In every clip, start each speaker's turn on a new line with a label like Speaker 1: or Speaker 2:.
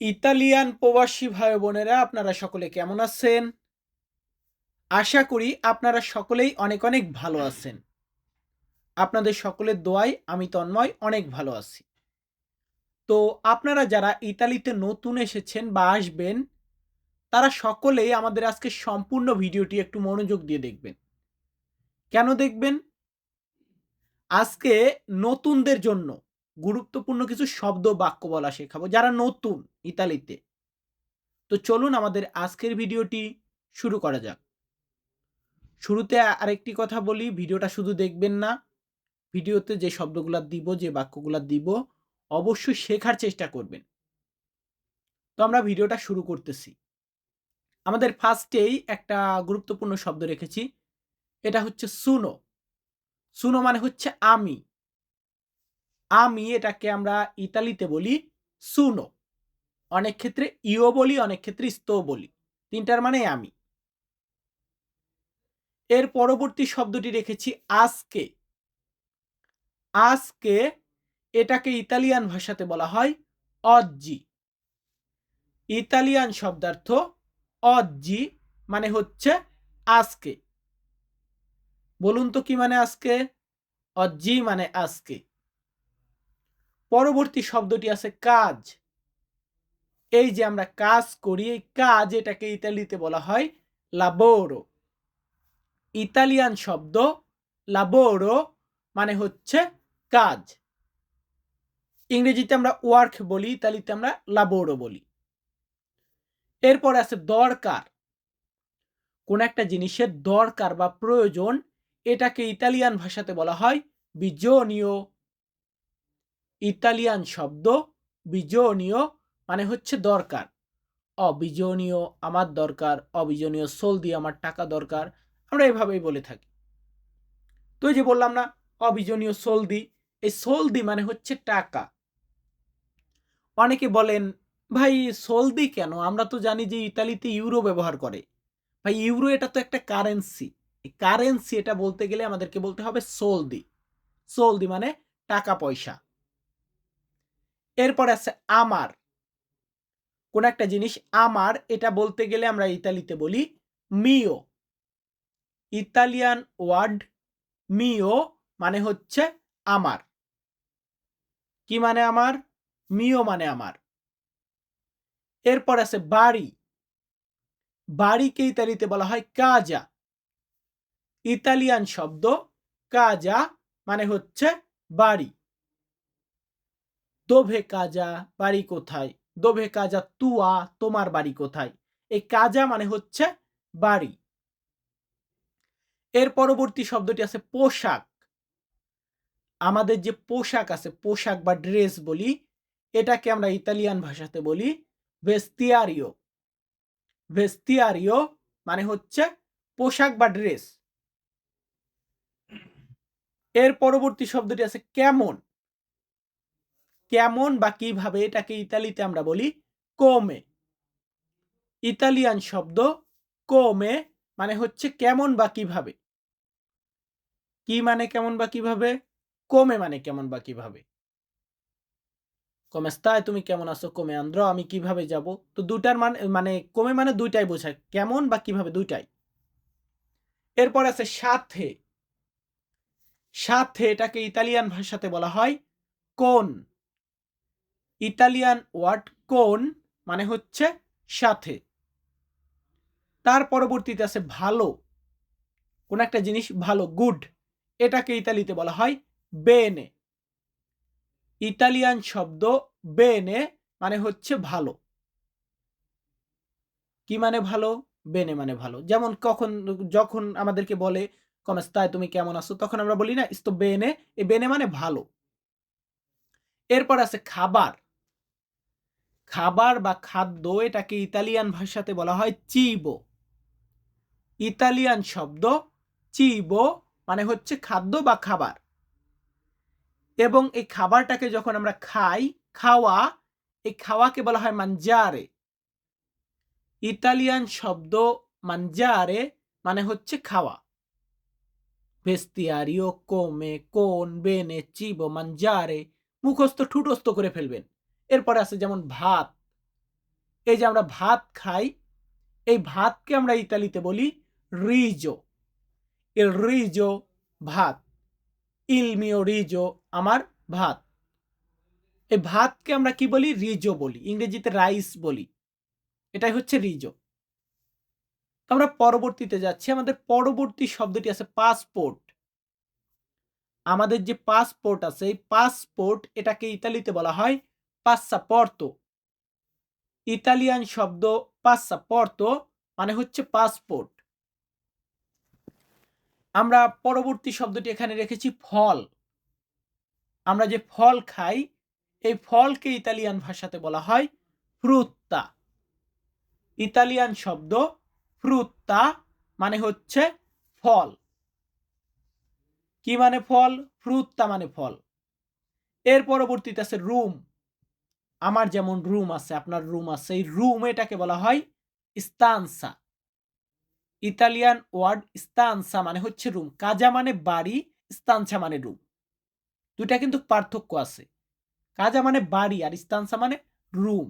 Speaker 1: Italian প্রবাসী ভাই বোনেরা আপনারা সকলে কেমন আছেন? আশা করি আপনারা সকলেই অনেক অনেক ভালো আছেন। আপনাদের সকলের দোয়ায় আমি তন্ময় অনেক ভালো আছি। তো আপনারা যারা ইতালিতে নতুন এসেছেন বা আসবেন, তারা সকলেই আমাদের আজকে সম্পূর্ণ ভিডিওটি একটু মনোযোগ দিয়ে দেখবেন। কেন দেখবেন? আজকে নতুনদের জন্য গুরুত্বপূর্ণ কিছু শব্দ বাক্য বলা শেখাবো, যারা নতুন ইতালিতে। তো চলুন আমাদের আজকের ভিডিওটি শুরু করা যাক। শুরুতে আরেকটি কথা বলি, ভিডিওটা শুধু দেখবেন না, ভিডিওতে যে শব্দগুলা দিব, যে বাক্যগুলা দিব, অবশ্যই শেখার চেষ্টা করবেন। তো আমরা ভিডিওটা শুরু করতেছি। আমাদের ফার্স্টেই একটা গুরুত্বপূর্ণ শব্দ রেখেছি, এটা হচ্ছে সুনো। সুনো মানে হচ্ছে আমি। আমি এটাকে আমরা ইতালিতে বলি সুনো অনেক ক্ষেত্রে ইও বলি, অনেক ক্ষেত্রে স্তো বলি। তিনটার মানে আমি। এর পরবর্তী শব্দটি রেখেছি আজকে। আজকে এটাকে ইতালিয়ান ভাষাতে বলা হয় অজ্জি। ইতালিয়ান শব্দার্থ অজ্জি মানে হচ্ছে আজকে। বলুন তো কি মানে আজকে? অজ্জি মানে আজকে। পরবর্তী শব্দটি আছে কাজ। এই যে আমরা কাজ করি, এই কাজ এটাকে ইতালিতে বলা হয় লাবোরো ইতালিয়ান শব্দ লাবোরো মানে হচ্ছে কাজ। ইংরেজিতে আমরা ওয়ার্ক বলি, ইতালিতে আমরা লাবোরো বলি। এরপর আছে দরকার। কোন একটা জিনিসের দরকার বা প্রয়োজন, এটাকে ইতালিয়ান ভাষাতে বলা হয় বিজনীয় ইতালিয়ান শব্দ বিজনীয় মানে হচ্ছে দরকার। অবিজনীয় আমার দরকার, অবিজনীয় সোল দিয়ে আমার টাকা দরকার, আমরা এভাবেই বলে থাকি। তো এই যে বললাম না, অবিজনীয় সোলদি এই সোলদি মানে হচ্ছে টাকা। অনেকে বলেন, ভাই সোলদি কেন? আমরা তো জানি যে ইতালিতে ইউরো ব্যবহার করে। ভাই, ইউরো এটা তো একটা কারেন্সি। এই কারেন্সি এটা বলতে গেলে আমাদেরকে বলতে হবে সোলদি সোলদি মানে টাকা পয়সা। এরপর আছে আমার। কোন একটা জিনিস আমার, এটা বলতে গেলে আমরা ইতালিতে বলি মিও ইতালিয়ান ওয়ার্ড মিও মানে হচ্ছে আমার। কি মানে আমার? মিও মানে আমার। এরপর আছে বাড়ি। বাড়িকে ইতালিতে বলা হয় কাজা ইতালিয়ান শব্দ কাজা মানে হচ্ছে বাড়ি। দোভে কাজা বাড়ি কোথায়? দোভে কাজা তুয়া, তোমার বাড়ি কোথায়? এই কাজা মানে হচ্ছে বাড়ি। এর পরবর্তী শব্দটি আছে পোশাক। আমাদের যে পোশাক আছে, পোশাক বা ড্রেস বলি, এটাকে আমরা ইতালিয়ান ভাষাতে বলি ভেস্তিয়ারিও। ভেস্তিয়ারিও মানে হচ্ছে পোশাক বা ড্রেস। এর পরবর্তী শব্দটি আছে কেমন? কেমন বা কীভাবে এটাকে ইতালিতে আমরা বলি কোমে ইতালিয়ান শব্দ কোমে মানে হচ্ছে কেমন বা কীভাবে। কি মানে কেমন বা কীভাবে? কোমে মানে কেমন বা কীভাবে। কমেস্তায় তুমি কেমন আছো? কমে আন্দ্র, আমি কীভাবে যাব? তো দুটার মানে মানে কমে মানে দুইটাই বোঝায়, কেমন বা কীভাবে দুইটাই। এরপর আছে সাথে। সাথে এটাকে ইতালিয়ান ভাষাতে বলা হয় কোন ইতালিয়ান ওয়ার্ড কোন মানে হচ্ছে সাথে। তার পরবর্তীতে আছে ভালো। কোন একটা জিনিস ভালো, গুড। এটাকে ইতালিতে বলা হয় বেনে। ইতালিয়ান শব্দ বেনে মানে হচ্ছে ভালো। কি মানে ভালো? বেনে মানে ভালো। যেমন কখন, যখন আমাদেরকে বলে কমেস্তায় তুমি কেমন আছো? তখন আমরা বলি না, ইস্তো বেনে। এ বেনে মানে ভালো। এরপর আছে খাবার। খাবার বা খাদ্য, এটাকে ইতালিয়ান ভাষাতে বলা হয় চিবো। ইতালিয়ান শব্দ চিবো মানে হচ্ছে খাদ্য বা খাবার। এবং এই খাবারটাকে যখন আমরা খাই, খাওয়া, এই খাওয়াকে বলা হয় মানজারে। ইতালিয়ান শব্দ মানজারে মানে হচ্ছে খাওয়া। ভেস্তিয়ারিও, কোমে, কোন, বেনে, চিবো, মানজারে মুখস্থ, ঠুটস্থ করে ফেলবেন। এরপরে আছে যেমন ভাত। এই যে আমরা ভাত খাই, এই ভাতকে আমরা ইতালিতে বলি রিজো এর রিজো ভাত ইল মিও রিজো আমার ভাত। এই ভাতকে আমরা কি বলি? রিজো বলি। ইংরেজিতে রাইস বলি। এটাই হচ্ছে রিজো আমরা পরবর্তীতে যাচ্ছি। আমাদের পরবর্তী শব্দটি আছে পাসপোর্ট আমাদের যে পাসপোর্ট আছে, এই পাসপোর্ট এটাকে ইতালিতে বলা হয় পাসাপর্তো ইতালিয়ান শব্দ পাসাপর্তো মানে হচ্ছে পাসপোর্ট আমরা পরবর্তী শব্দটি এখানে রেখেছি ফল। আমরা যে ফল খাই, এই ফলকে ইতালিয়ান ভাষাতে বলা হয় ফ্রুত্তা ইতালিয়ান শব্দ ফ্রুত্তা মানে হচ্ছে ফল। কি মানে ফল? ফ্রুত্তা মানে ফল। এর পরবর্তীতে আছে রুম আমার যেমন রুম আছে, আপনার রুম আছে, এই রুম এটাকে বলা হয় স্তানসা ইতালিয়ান ওয়ার্ড স্তানসা মানে হচ্ছে রুম কাজা মানে বাড়ি স্তানসা মানে রুম দুটা কিন্তু পার্থক্য আছে। কাজা মানে বাড়ি আর স্তানসা মানে রুম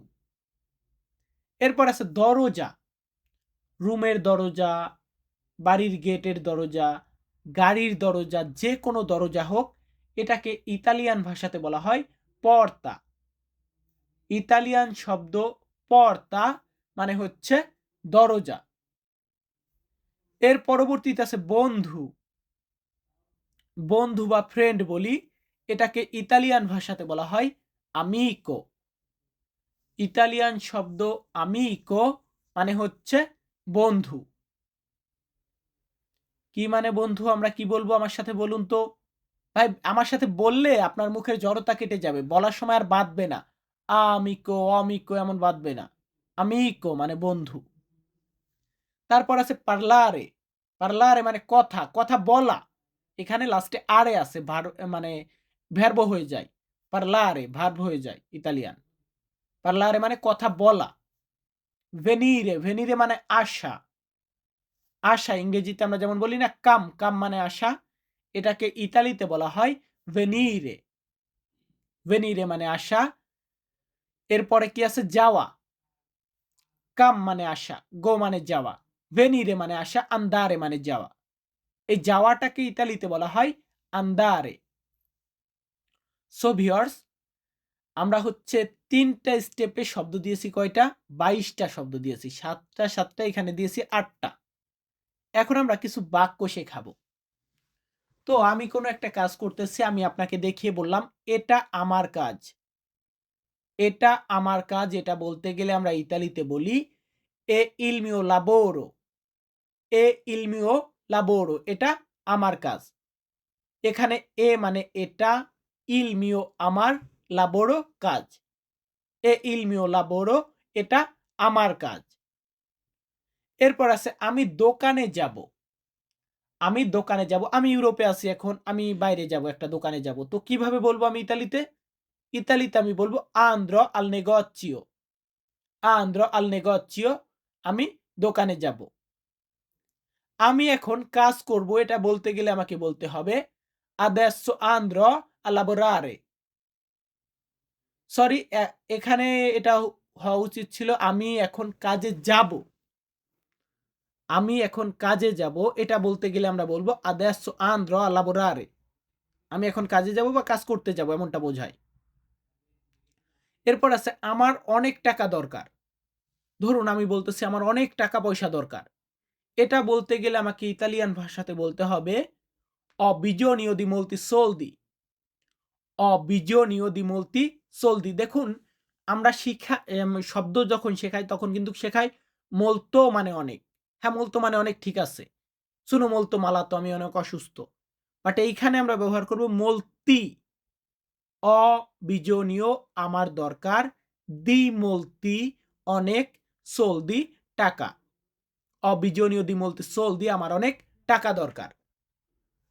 Speaker 1: এরপর আছে দরজা। রুমের দরজা, বাড়ির গেটের দরজা, গাড়ির দরজা, যে কোনো দরজা হোক, এটাকে ইতালিয়ান ভাষাতে বলা হয় পর্তা ইতালিয়ান শব্দ পর্তা মানে হচ্ছে দরজা। এর পরবর্তীতে আছে বন্ধু। বন্ধু বা ফ্রেন্ড বলি, এটাকে ইতালিয়ান ভাষাতে বলা হয় আমিকো ইতালিয়ান শব্দ আমিকো মানে হচ্ছে বন্ধু। কি মানে বন্ধু? আমরা কি বলব আমার সাথে বলুন তো? ভাই, আমার সাথে বললে আপনার মুখের জড়তা কেটে যাবে, বলার সময় আর বাঁধবে না। আমিকো অমিকো এমন বাঁধবে না। আমিকো মানে বন্ধু। তারপর আছে পার্লারে পার্লারে মানে কথা কথা বলা। এখানে লাস্টে আরে আছে, ভার মানে ভ্যারব হয়ে যায়। পার্লারে ভার্ব হয়ে যায় ইতালিয়ান। পার্লারে মানে কথা বলা। ভেনিরে ভেনিরে মানে আশা। আশা, ইংরেজিতে আমরা যেমন বলি না, কাম কাম মানে আশা। এটাকে ইতালিতে বলা হয় ভেনিরে ভেনিরে মানে আশা। এরপরে কি আছে? যাওয়া। কাম মানে আসা, গো মানে যাওয়া ভেনিরে মানে আসা আন্দারে মানে যাওয়া। এই যাওয়াটাকে ইতালিতে বলা হয় আন্দারে সো ভিওর্স আমরা হচ্ছে তিনটা স্টেপে শব্দ দিয়েছি কয়টা? বাইশটা শব্দ দিয়েছি, সাতটা সাতটা, এখানে দিয়েছি আটটা। এখন আমরা কিছু বাক্য শেখাবো। তো আমি কোনো একটা কাজ করতেছি, আমি আপনাকে দেখিয়ে বললাম, এটা আমার কাজ। এটা আমার কাজ, এটা বলতে গেলে আমরা ইতালিতে বলি, এ ইলমিও লাবোরো এ ইলমিও লাবোরো এটা আমার কাজ। এখানে এ মানে এটা ইলমিও আমার লাবোরো কাজ। এ ইলমিও লাবোরো এটা আমার কাজ। এরপর আছে, আমি দোকানে যাব। আমি দোকানে যাব। আমি ইউরোপে আছি এখন, আমি বাইরে যাব, একটা দোকানে যাব। তো কীভাবে বলব আমি ইতালিতে? ইতালিতে আমি বলব আন্দ্র আল নেগচিও। আন্দ্র আল নেগচিও, আমি দোকানে যাব। আমি এখন কাজ করব, এটা বলতে গেলে আমাকে বলতে হবে andrò a lavorare সরি এখানে এটা হওয়া উচিত ছিল, আমি এখন কাজে যাব। আমি এখন কাজে যাব, এটা বলতে গেলে আমরা বলব andrò a lavorare আমি এখন কাজে যাব বা কাজ করতে যাব, এমনটা বোঝায়। এরপর আছে, আমার অনেক টাকা দরকার। ধরুন আমি বলতেছি, আমার অনেক টাকা পয়সা দরকার। এটা বলতে গেলে আমাকে ইতালিয়ান ভাষাতে বলতে হবে অবিজনীয় দি মলতি সোলদি। অবিজনীয় দি মলতি সোলদি। দেখুন, আমরা শিখা শব্দ যখন শেখাই, তখন কিন্তু শেখাই মলতো মানে অনেক। হ্যাঁ মলতো মানে অনেক ঠিক আছে। শুনো, মলতো মালা তো আমি অনেক অসুস্থ। বাট এইখানে আমরা ব্যবহার করব মলতি। অবিজনীয় আমার দরকার। দি মলতি অনেক, সোলদি টাকা। অবিজনীয় দি মলতি সোলদি আমার অনেক টাকা দরকার।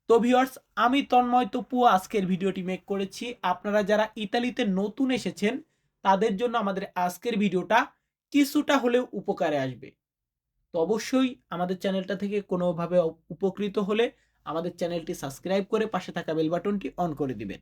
Speaker 1: তো ভিওয়ার্স আমি তন্ময় তপু আজকের ভিডিওটি মেক করেছি। আপনারা যারা ইতালিতে নতুন এসেছেন, তাদের জন্য আমাদের আজকের ভিডিওটা কিছুটা হলেও উপকারে আসবে। তো অবশ্যই আমাদের চ্যানেলটা থেকে কোনোভাবে উপকৃত হলে আমাদের চ্যানেলটি সাবস্ক্রাইব করে পাশে থাকা বেল বাটনটি অন করে দিবেন।